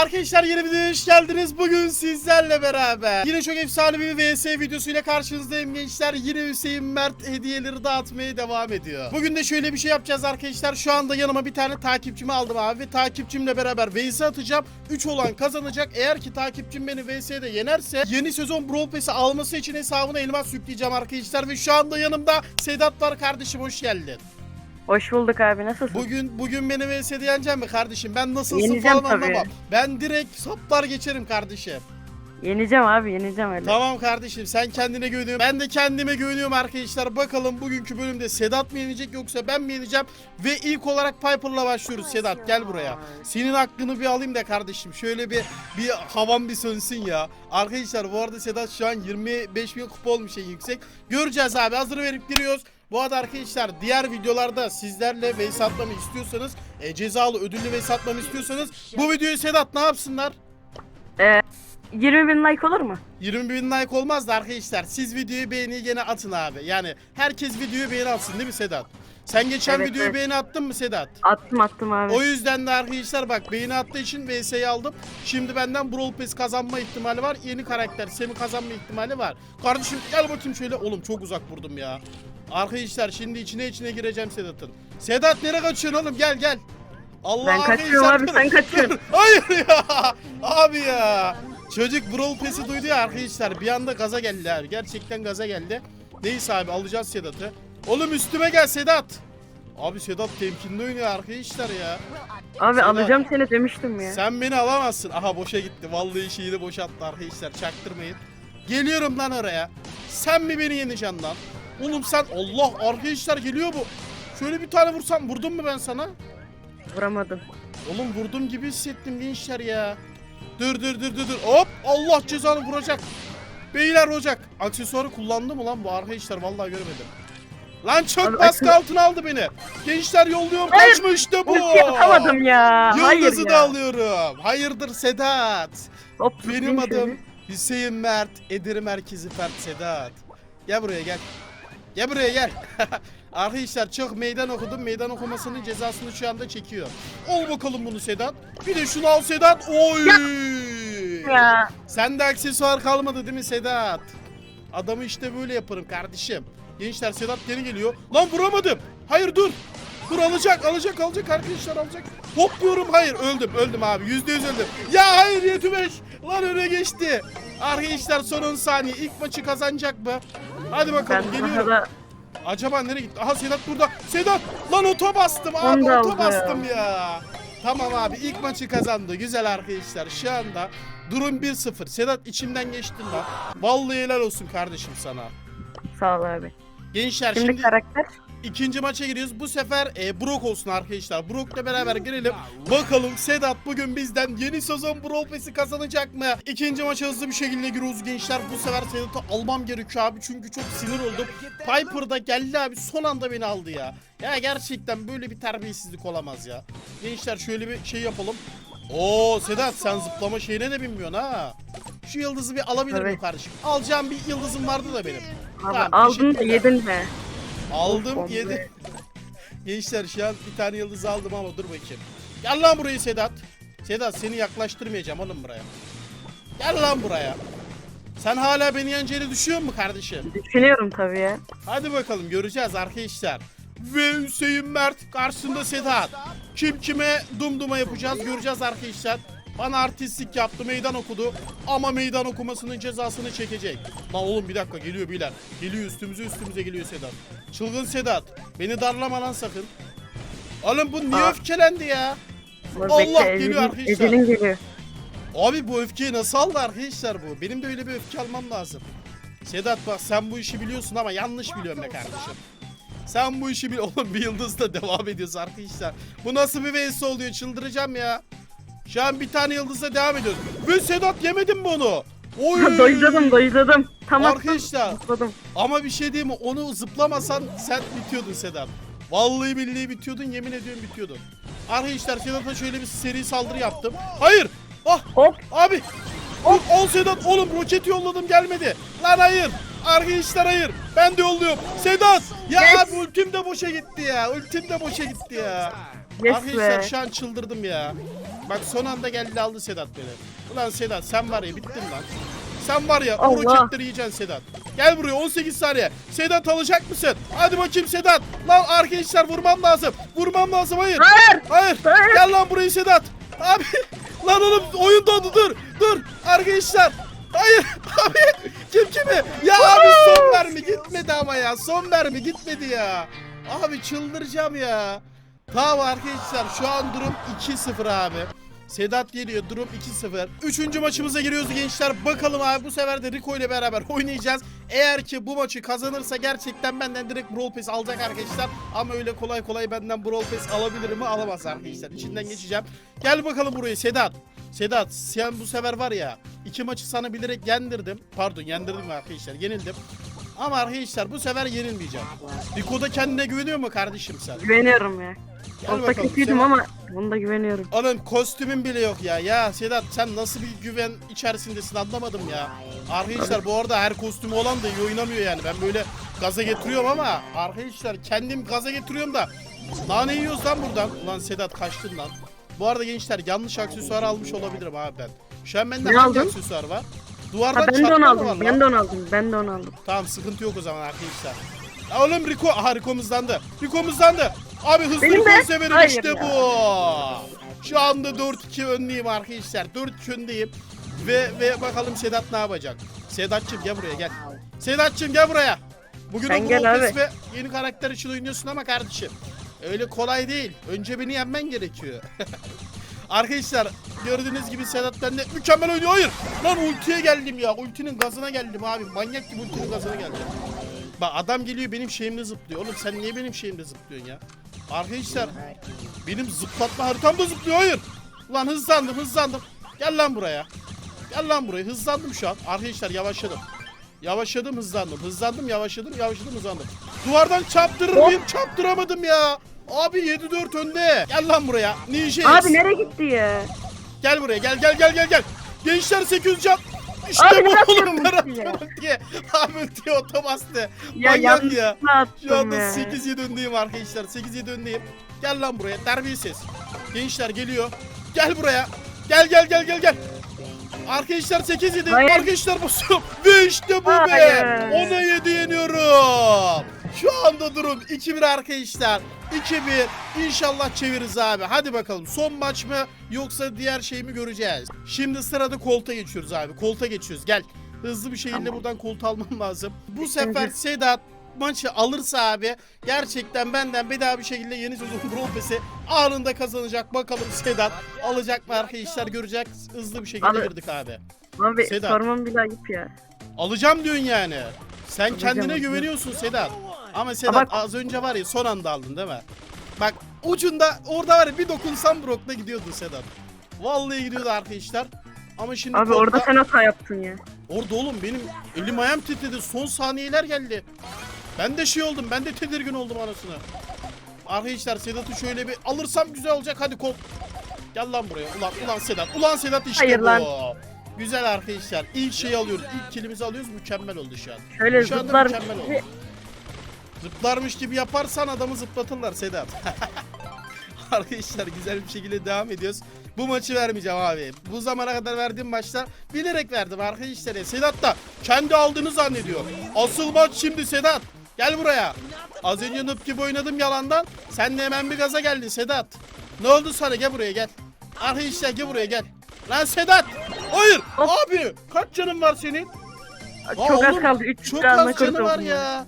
Arkadaşlar yeni videoya hoş geldiniz. Bugün sizlerle beraber yine çok efsane bir VS videosuyla karşınızdayım gençler. Yine Hüseyin Mert hediyeleri dağıtmaya devam ediyor. Bugün de şöyle bir şey yapacağız arkadaşlar. Şu anda yanıma bir tane takipçimi aldım abi ve takipçimle beraber VS atacağım. 3 olan kazanacak. Eğer ki takipçim beni VS'de yenerse yeni sezon Brawl Pass'i alması için hesabına elmas yükleyeceğim arkadaşlar. Ve şu anda yanımda Sedat var kardeşim hoş geldin. Hoş bulduk abi nasılsın? Bugün bugün beni VS'de yenecek mi kardeşim? Ben nasılsın Yeneceğim falan tabii. anlamam. Ben direkt saplar geçerim kardeşim. Yeneceğim abi yeneceğim öyle. Tamam kardeşim sen kendine güveniyorsun. Ben de kendime güveniyorum arkadaşlar. Bakalım bugünkü bölümde Sedat mı yenecek yoksa ben mi yeneceğim? Ve ilk olarak Piper'la başlıyoruz Sedat gel buraya. Senin hakkını bir alayım da kardeşim. Şöyle bir bir havan bir sönsün ya. Arkadaşlar bu arada Sedat şu an 25 bin kupa olmuş en yüksek. Göreceğiz abi hazır verip giriyoruz. Bu arada arkadaşlar diğer videolarda sizlerle vs atmamı istiyorsanız e, cezalı ödüllü vs atmamı istiyorsanız bu videoyu Sedat ne yapsınlar? Ee, 20 bin like olur mu? 20 bin like olmaz da arkadaşlar siz videoyu beğeni gene atın abi. Yani herkes videoyu beğeni atsın değil mi Sedat? Sen geçen Evet, videoyu evet. beğeni attın mı Sedat? Attım attım abi. O yüzden de arkadaşlar bak beğeni attığı için VS'yi aldım. Şimdi benden Brawl Pass kazanma ihtimali var. Yeni karakter Sem'i kazanma ihtimali var. Kardeşim gel bakayım şöyle. Oğlum çok uzak vurdum ya. Arkadaşlar şimdi içine içine gireceğim Sedat'ın. Sedat nereye kaçıyorsun oğlum gel gel. Allah Ben kaçıyorum abi, sen kaçıyorsun. Hayır ya. Abi ya. Çocuk Brawl Pass'i duydu ya arkadaşlar. Bir anda gaza geldi abi. Gerçekten gaza geldi. Neyse abi alacağız Sedat'ı. Oğlum üstüme gel Sedat. Abi Sedat temkinli oynuyor arkadaşlar ya. Abi Sedat. alacağım seni demiştim ya. Sen beni alamazsın. Aha boşa gitti. Vallahi şeyi de boşalttı arkadaşlar. Çaktırmayın. Geliyorum lan oraya. Sen mi beni yeneceksin lan? Oğlum sen Allah arkadaşlar geliyor bu. Şöyle bir tane vursam vurdum mu ben sana? Vuramadım. Oğlum vurdum gibi hissettim gençler ya. Dur dur dur dur dur. Hop Allah cezanı vuracak. Beyler olacak. Aksesuarı kullandı mı lan bu arkadaşlar vallahi görmedim. Lan çok baskı altına aldı beni. Gençler yolluyorum Hayır, kaçmıştı bu. Ulti atamadım ya. Hayır Yıldızı ya. da alıyorum. Hayırdır Sedat? Hop, Benim adım. Hüseyin Mert, Edir Merkezi Fert Sedat. Gel buraya gel. Gel buraya gel. Arkadaşlar çok meydan okudum. Meydan okumasının cezasını şu anda çekiyor. Ol bakalım bunu Sedat. Bir de şunu al Sedat. Oy! Ya. Sende aksesuar kalmadı değil mi Sedat? Adamı işte böyle yaparım kardeşim. Gençler Sedat geri geliyor. Lan vuramadım. Hayır dur. Dur alacak alacak alacak arkadaşlar alacak. Hop diyorum hayır öldüm öldüm abi yüzde yüz öldüm. Ya hayır Yetübeş. Lan öne geçti. Arkadaşlar son 10 saniye ilk maçı kazanacak mı? Hadi Ben bakalım daha geliyorum. da Acaba nereye gitti? Aha Sedat burada. Sedat lan oto bastım abi oto bastım ya. Tamam abi ilk maçı kazandı. Güzel arkadaşlar. Şu anda durum 1-0. Sedat içimden geçtin lan. Vallahi helal olsun kardeşim sana. sağ ol abi. Gençler Şimdi, şimdi, karakter. İkinci maça giriyoruz. Bu sefer e, Brock olsun arkadaşlar. Brock'la beraber girelim. Bakalım Sedat bugün bizden yeni sezon Brawl Pass'i kazanacak mı? İkinci maça hızlı bir şekilde giriyoruz gençler. Bu sefer Sedat'ı almam gerekiyor abi. Çünkü çok sinir oldum. Piper da geldi abi. Son anda beni aldı ya. Ya gerçekten böyle bir terbiyesizlik olamaz ya. Gençler şöyle bir şey yapalım. Oo Sedat sen zıplama şeyine de binmiyorsun ha. Şu yıldızı bir alabilir miyim Evet. kardeşim? Alacağım bir yıldızım vardı da benim. Abi Tamam, aldın da yedin mi? Aldım Of, yedi. Gençler şu an bir tane yıldız aldım ama dur bakayım. Gel lan buraya Sedat. Sedat seni yaklaştırmayacağım oğlum buraya. Gel lan buraya. Sen hala beni yeneceğini düşünüyor musun kardeşim? Düşünüyorum tabii ya. Hadi bakalım göreceğiz arkadaşlar. Ve Hüseyin Mert karşısında Sedat. Kim kime dumduma yapacağız göreceğiz arkadaşlar. Bana artistlik yaptı meydan okudu ama meydan okumasının cezasını çekecek. Lan oğlum bir dakika geliyor beyler. Geliyor üstümüze üstümüze geliyor Sedat. Çılgın Sedat. Beni darlama lan sakın. Oğlum bu niye Aa. öfkelendi ya? Dur, Allah bekle, geliyor arkadaşlar. Ecelin geliyor. Abi bu öfkeyi nasıl aldı arkadaşlar bu? Benim de öyle bir öfke almam lazım. Sedat bak sen bu işi biliyorsun ama yanlış biliyorsun be kardeşim. Sen bu işi bil... Oğlum bir yıldızla devam ediyoruz arkadaşlar. Bu nasıl bir vs oluyor çıldıracağım ya. Şu an bir tane yıldızla devam ediyoruz. Ve Sedat yemedin mi onu? Oy! doyladım doyladım. Tamam. Arkadaşlar Zıpladım. ama bir şey diyeyim mi? Onu zıplamasan sen bitiyordun Sedat. Vallahi billahi bitiyordun yemin ediyorum bitiyordun. Arkadaşlar Sedat'a şöyle bir seri saldırı yaptım. Hayır! Ah! Hop. Abi! Dur, ol Sedat oğlum roket yolladım gelmedi. Lan hayır! Arkadaşlar hayır! Ben de yolluyorum. Sedat! Ya Yes. abi ultim de boşa gitti ya. Ultim de boşa gitti ya. Yes Arkadaşlar be. şu an çıldırdım ya. Bak son anda geldi aldı Sedat beni. Ulan Sedat sen var ya bittin lan. Sen var ya o Allah. roketleri yiyeceksin Sedat. Gel buraya 18 saniye. Sedat alacak mısın? Hadi bakayım Sedat. Lan arkadaşlar vurmam lazım. Vurmam lazım hayır. Hayır. Hayır. Hayır. Gel lan buraya Sedat. Abi. Lan oğlum oyun dondu dur. Dur. Arkadaşlar. Hayır. Abi. Kim kimi? Ya abi son mermi gitmedi ama ya. Son mermi gitmedi ya. Abi çıldıracağım ya. Tamam arkadaşlar şu an durum 2-0 abi. Sedat geliyor durum 2-0. Üçüncü maçımıza giriyoruz gençler. Bakalım abi bu sefer de Rico ile beraber oynayacağız. Eğer ki bu maçı kazanırsa gerçekten benden direkt Brawl Pass alacak arkadaşlar. Ama öyle kolay kolay benden Brawl Pass alabilir mi? Alamaz arkadaşlar. İçinden geçeceğim. Gel bakalım buraya Sedat. Sedat sen bu sefer var ya iki maçı sana bilerek yendirdim. Pardon yendirdim arkadaşlar yenildim. Ama arkadaşlar bu sefer yenilmeyeceğim. Rico'da kendine güveniyor mu kardeşim sen? Güveniyorum ya. Gel Olsa bakalım, kötüydüm ama bunda güveniyorum. Oğlum kostümün bile yok ya. Ya Sedat sen nasıl bir güven içerisindesin anlamadım ya. Arkadaşlar bu arada her kostümü olan da iyi oynamıyor yani. Ben böyle gaza getiriyorum ama arkadaşlar kendim gaza getiriyorum da. Nane yiyoruz lan buradan. Ulan Sedat kaçtın lan. Bu arada gençler yanlış aksesuar almış olabilirim abi ben. Şu an bende Ne hangi aldın? aksesuar var? Duvardan Ha ben de onu mı var aldım. lan? Ben de onu aldım. Ben de onu aldım. Tamam sıkıntı yok o zaman arkadaşlar. Ya oğlum Rico, aha Rico mızlandı. Abi hızlı Benim de. severim Hayır işte ya. bu. Şu anda 4-2 önleyim arkadaşlar. 4-2 öndeyim. Ve ve bakalım Sedat ne yapacak? Sedatçım gel buraya gel. Sedatçım gel buraya. Bugün Sen gel abi. Pass ve yeni karakter için oynuyorsun ama kardeşim. Öyle kolay değil. Önce beni yenmen gerekiyor. Arkadaşlar gördüğünüz gibi Sedat bende mükemmel oynuyor. Hayır. Lan ultiye geldim ya. Ultinin gazına geldim abi. Manyak gibi ultinin gazına geldim. Bak adam geliyor benim şeyimde zıplıyor. Oğlum sen niye benim şeyimde zıplıyorsun ya? Arkadaşlar benim zıplatma haritamda zıplıyor. Hayır. Lan hızlandım hızlandım. Gel lan buraya. Gel lan buraya. Hızlandım şu an. Arkadaşlar yavaşladım. Yavaşladım hızlandım. Hızlandım yavaşladım yavaşladım hızlandım. Duvardan çarptırır mıyım? Çarptıramadım ya. Abi 7-4 önde. Gel lan buraya. Ninja Abi nereye gitti ya? Gel buraya gel gel gel gel gel. Gençler 800 can. İşte bu oğlum attım diye. Abi ultiye oto bastı. Ya Manyak ya. Şu anda ya. 8-7 öndeyim arkadaşlar. 8-7 öndeyim. Gel lan buraya. Terbiyesiz. Gençler geliyor. Gel buraya. Gel gel gel gel gel. Arkadaşlar 8-7. Hayır. Arkadaşlar basıyorum. Ve işte bu be. Hayır. 10'a 7 yeniyorum. Şu anda durum 2-1 arkadaşlar. 2-1. İnşallah çeviririz abi. Hadi bakalım. Son maç mı yoksa diğer şey mi göreceğiz. Şimdi sırada kolta geçiyoruz abi. Kolta geçiyoruz. Gel. Hızlı bir şekilde Tamam. buradan koltuğu almam lazım. Bu sefer. Sedat maçı alırsa abi gerçekten benden bedava bir şekilde yeni sezon Pass'i anında kazanacak. Bakalım Sedat alacak mı arkadaşlar görecek. Hızlı bir şekilde Alır. girdik abi. Abi Sedat. sormam bile ayıp ya. Alacağım diyorsun yani. Sen Alacağım, kendine alacağım. güveniyorsun Sedat. Ama Sedat bak- az önce var ya son anda aldın değil mi? Bak ucunda orada var ya bir dokunsam Brock'la gidiyordu Sedat. Vallahi gidiyordu arkadaşlar. Ama şimdi Abi orada sen hata yaptın ya. Orada oğlum benim elim ayağım titredi. Son saniyeler geldi. Ben de şey oldum. Ben de tedirgin oldum anasını. Arkadaşlar Sedat'ı şöyle bir alırsam güzel olacak. Hadi kol. Gel lan buraya. Ulan ulan Sedat. Ulan Sedat işte Hayır bu. lan. Güzel arkadaşlar. İlk şeyi alıyoruz. İlk kilimizi alıyoruz. Mükemmel oldu şu an. Şöyle Şu anda zıplar. mükemmel oldu. Zıplarmış gibi yaparsan adamı zıplatırlar Sedat. Arkadaşlar güzel bir şekilde devam ediyoruz. Bu maçı vermeyeceğim abi. Bu zamana kadar verdiğim maçlar bilerek verdim arkadaşlar. ya. Sedat da kendi aldığını zannediyor. Asıl maç şimdi Sedat. Gel buraya. Az önce noob gibi oynadım yalandan. Sen de hemen bir gaza geldin Sedat. Ne oldu sana? Gel buraya gel. Arkadaşlar gel buraya gel. Lan Sedat. Hayır. Abi kaç canın var senin? Çok Aa, az oğlum, kaldı. 3 Çok az canı var oldum ya.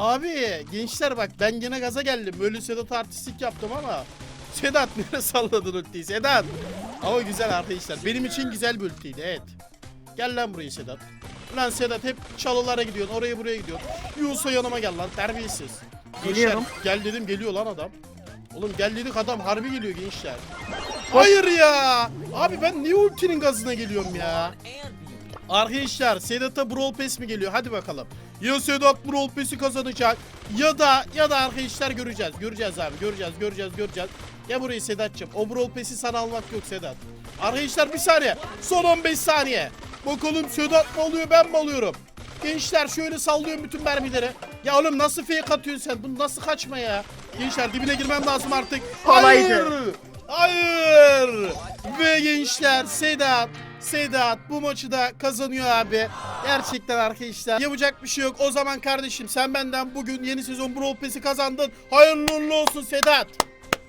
Abi gençler bak ben gene gaza geldim. Böyle Sedat artistik yaptım ama. Sedat nereye salladın ultiyi Sedat? Ama güzel arkadaşlar. Benim için güzel bir ultiydi evet. Gel lan buraya Sedat. Lan Sedat hep çalılara gidiyorsun. Oraya buraya gidiyorsun. Yunus'a yanıma gel lan terbiyesiz. Gençler Geliyorum. gel dedim geliyor lan adam. Oğlum gel dedik adam harbi geliyor gençler. Hayır ya. Abi ben niye ultinin gazına geliyorum ya? Arkadaşlar Sedat'a Brawl Pass mi geliyor? Hadi bakalım. Ya Sedat Brawl Pass'i kazanacak ya da ya da arkadaşlar göreceğiz. Göreceğiz abi. Göreceğiz, göreceğiz, göreceğiz. Ya burayı Sedat'cığım. O Brawl Pass'i sana almak yok Sedat. Arkadaşlar bir saniye. Son 15 saniye. Bakalım Sedat mı alıyor ben mi alıyorum? Gençler şöyle sallıyorum bütün mermileri. Ya oğlum nasıl fake atıyorsun sen? Bunu nasıl kaçma ya? Gençler dibine girmem lazım artık. Kolaydı. Hayır. Hayır. Ve gençler Sedat Sedat bu maçı da kazanıyor abi. Gerçekten arkadaşlar. Yapacak bir şey yok. O zaman kardeşim sen benden bugün yeni sezon Brawl Pass'i kazandın. Hayırlı uğurlu olsun Sedat.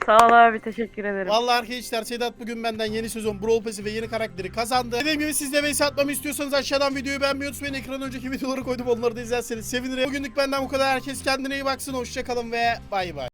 Sağ ol abi teşekkür ederim. Vallahi arkadaşlar Sedat bugün benden yeni sezon Brawl Pass'i ve yeni karakteri kazandı. Dediğim gibi siz de vs atmamı istiyorsanız aşağıdan videoyu beğenmeyi unutmayın. Ekran önceki videoları koydum onları da izlerseniz sevinirim. Bugünlük benden bu kadar. Herkes kendine iyi baksın. Hoşçakalın ve bay bay.